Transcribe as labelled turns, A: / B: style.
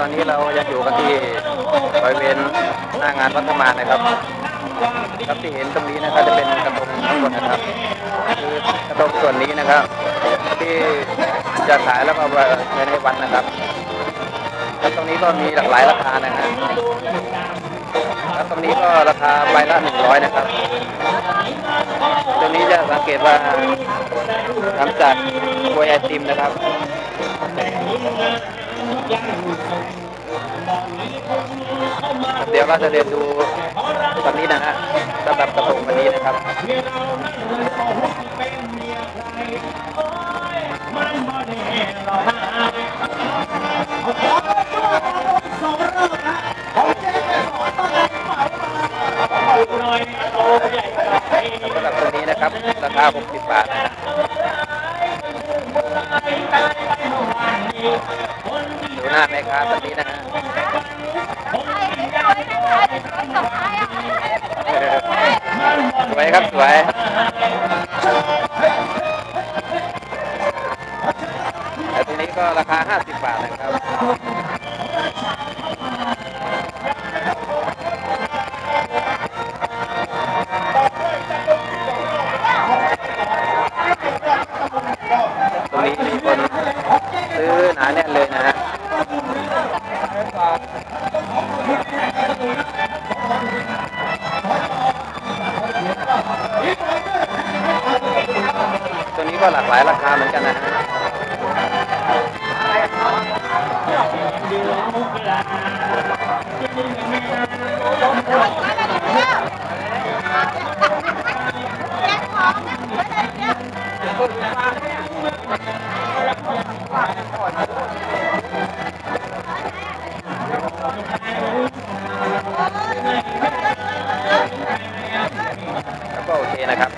A: ตอนนี้เรายังอยู่กันที่บริเวณหน้างานวัดธรรมานะครับครับที่เห็นตรงนี้นะครับจะเป็นกระทงทั้งหมดนะครับคือกระทงส่วนนี้นะครับ ที่จะขายแล้วก็เอาไว้ในวัดนะครับแล้วตรงนี้ก็มีหลากหลายราคานะฮะแล้วตรงนี้ก็ราคาใบละหนึ่งร้อยนะครับตรงนี้จะสังเกตว่าทำจากกล้วยไอติมนะครับ เดี๋ยวเราจะเดินดูตอนนี้นะฮะสำหรับกระทงวันนี้นะครับสำหรับตรงนี้นะครับราคา 60 บาท นะฮะดูหน้าแม่ค้าตอนนี้นะฮะสวยครับสวยแต่ตรงนี้ก็ราคา 50 บาทนะครับ ก็หลากหลายราคาเหมือนกันนะฮะแล้วก็โอเคนะครับ